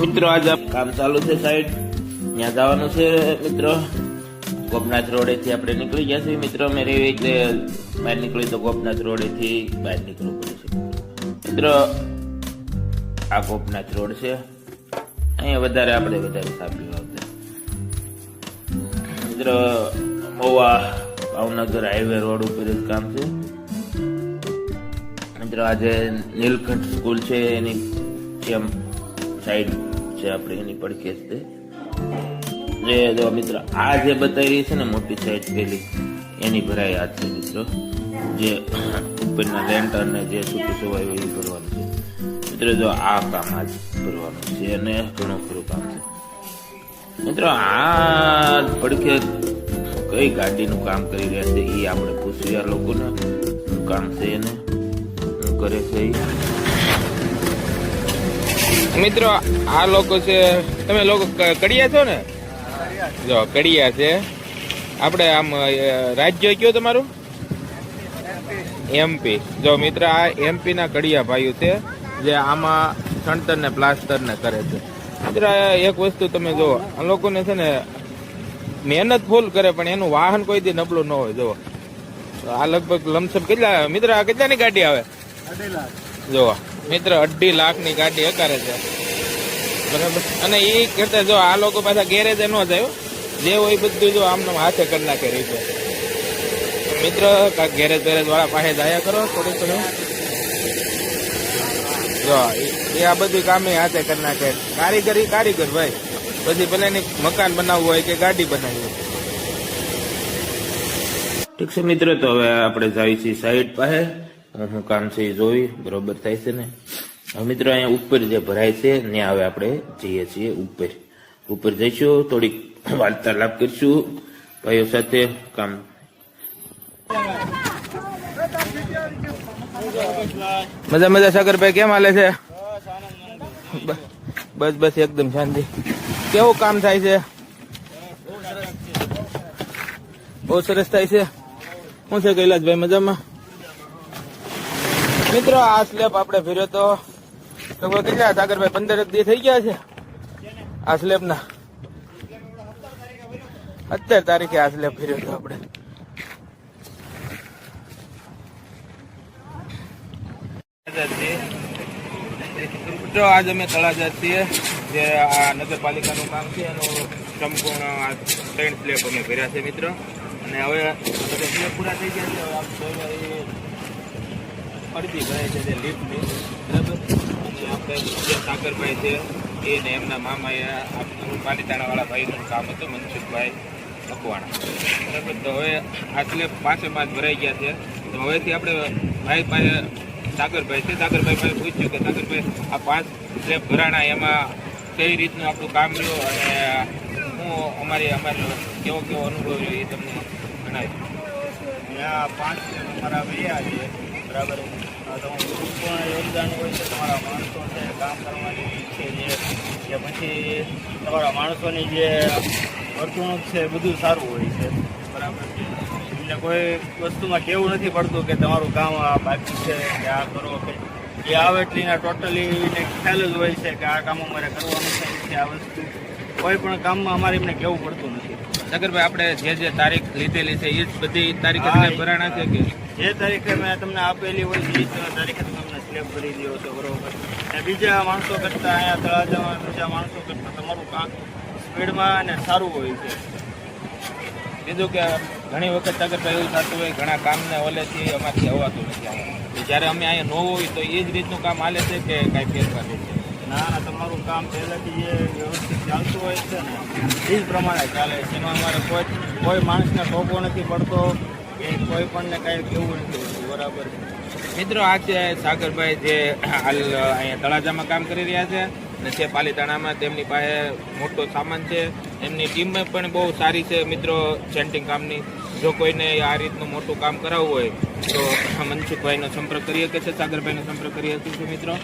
મિત્રો, આજે કામ ચાલુ છે સાઈડ ત્યાં જવાનું છે, મિત્રો. ગોપનાથ રોડેથી આપણે નીકળી ગયા છીએ. મિત્રો અમે રેવી એટલે બહાર નીકળી તો ગોપનાથ રોડેથી બહાર નીકળવું પડે છે, મિત્રો. આ ગોપનાથ રોડ છે. અહીંયા વધારે આપણે વધારે સાપી આવતા મિત્રો, મહુવા ભાવનગર હાઈવે રોડ ઉપર જ કામ છે. મિત્રો, આજે નીલકંઠ સ્કૂલ છે, એની જેમ સાઈડ. છે આપણે એની પડખે છે જે જો મિત્ર, આ જે બતાવી રહી છે ને મોટી સાઈડ પેલી, એની ભરાઈ આ છે મિત્રો. જે ઉપરના લેન્ટર ને જે છૂટું સવાયું એ ભરવાનું છે. મિત્રો, જો આ કામ આજ ભરવાનું છે અને ઘણું ખરું કામ છે. મિત્રો, આ પડખે કઈ ગાડીનું કામ કરી રહ્યા છે એ આપણે પૂછ્યું આ લોકોને. શું કામ છે એને? શું કરે છે ઈ. મિત્રો આ લોકો છે તમે લોકો કડિયા છો ને? જો કડિયા છે. આપણે આમ રાજ્ય કયો તમારું? એમપી જો મિત્ર આ એમપી ના કડિયા ભાઈઓ છે જે આમાં સણતર ને પ્લાસ્ટર ને કરે છે. મિત્ર એક વસ્તુ તમે જો આ લોકોને છે ને મહેનત ફૂલ કરે પણ એનું વાહન કોઈ દી નબળું ન હોય. જુઓ આ લગભગ લમસમ કેટલા મિત્ર આ કેટલાની ગાડી આવે? જો મિત્ર અઢી લાખની ગાડી હકારે છે. બરાબર? અને એ કરતા જો આ લોકો પાછા ગેરેજ ન જાય જે હોય બધું જો આમને હાથે કરી નાખે રીતે મિત્ર ગેરેજ બેરેજ વાળા પાસે જાયા કરો થોડું થોડું જો એ- આ બધું કામે હાથે કરી નાખે. કારીગર કારીગર ભાઈ. પછી ભલે મકાન બનાવવું હોય કે ગાડી બનાવવી હોય. ઠીક છે મિત્રો, તો હવે આપણે જઈએ છીએ સાઈડ પાસે. શું કામ છે એ જોઈ, બરોબર થાય છે ને? હવે મિત્રો, અહીંયા ઉપર જે ભરાય છે, ત્યાં હવે આપણે જઈએ છીએ ઉપર. ઉપર જઈશું, થોડીક વાર્તાલાપ કરીશું, ભાઈઓ સાથે કામ. મજા મજા, સાગરભાઈ, કેમ હાલે છે? બસ બસ, એકદમ શાંતિ. કેવું કામ થાય છે? બહુ સરસ થાય છે. શું છે કૈલાસભાઈ, મજામાં? મિત્રો, આ સ્લેબ આપણે ફેર્યો તો લગભગ કેટલા સાગરભાઈ પંદર એક દી થઈ ગયા છે? આ સ્લેબ ના. અત્યાર તારીખે આ સ્લેબ ફેર્યો તો આપણે. મિત્રો આજ અમે તળાજા છીએ, જે આ નગરપાલિકાનું કામ છે, એનું સંપૂર્ણ આ ત્રણ સ્લેબ અમે ભર્યા છે, મિત્રો. અને હવે પૂરા થઈ ગયા છે એ ફરતી ભરાય છે જે લિફ્ટની બરાબર? આપણે સાગરભાઈ છે, એ ને એમના મામા આ પાલીતાણાવાળા ભાઈનું કામ હતું, મનસુખભાઈ મકવાણા બરાબર? તો હવે આ સ્લેબ પાસે પાંચ ભરાઈ ગયા છે. તો હવેથી આપણે ભાઈ પાસે સાગરભાઈ છે. સાગરભાઈ પાસે પૂછ્યું કે સાગરભાઈ, આ પાંચ સ્લેબ ભરાણા એમાં કઈ રીતનું આપણું કામ રહ્યું અને હું અમારી અમારો કેવો કેવો અનુભવ રહ્યો એ તમને જણાવી આ પાંચ અમારા ભૈયા છે. બરાબર તમારું સંપૂર્ણ યોગદાન હોય છે તમારા માણસો છે કામ કરવાની છે જે કે પછી તમારા માણસોની જે વર્તણૂક છે બધું સારું હોય છે. બરાબર છે. એટલે કોઈ વસ્તુમાં કેવું નથી પડતું કે તમારું કામ આ બાકી છે, કે આ કરો કે એ આવે એટલે એના ટોટલી ખ્યાલ જ હોય છે કે આ કામ અમારે કરવાનું છે, આ વસ્તુ. કોઈ પણ કામમાં અમારે એમને કેવું પડતું નથી. સાગરભાઈ આપણે જે જે તારીખ લીધેલી છે એ જ બધી તારીખે તમને ભરાણા છે કે? જે તારીખે મેં તમને આપેલી હોય છે એ જ તારીખે તમે અમને સ્લેબ કરી દો છો બરોબર. અને બીજા માણસો કરતાં અહીંયા તળાજામાં બીજા માણસો કરતાં તમારું કામ સ્પીડમાં અને સારું હોય છે. બીજું કે ઘણી વખત સાગરભાઈ એવું થતું હોય ઘણા કામને ઓલેથી અમારથી અવાતું નથી. જ્યારે અમે અહીંયા ન હોય તો એ જ રીતનું કામ હાલે છે કે કાંઈ ફેરફાર છે ના, તમારું કામ પહેલાંથી જે વ્યવસ્થિત ચાલતું હોય છે. ને એ જ પ્રમાણે ચાલે છે. એમાં અમારે કોઈ કોઈ માણસને ટોપો નથી પડતો કે કોઈ પણને કાંઈ કેવું નથી બરાબર. મિત્રો, આ છે સાગરભાઈ જે હાલ અહીંયા તળાજામાં કામ કરી રહ્યા છે અને છે પાલીતાણામાં તેમની પાસે મોટો સામાન છે. એમની ટીમ પણ બહુ સારી છે મિત્રો સેન્ટિંગ કામની. જો કોઈને આ રીતનું મોટું કામ કરાવવું હોય તો મનસુખભાઈનો સંપર્ક કરી શકે છે, સાગરભાઈનો સંપર્ક કરી શકીશું મિત્રો.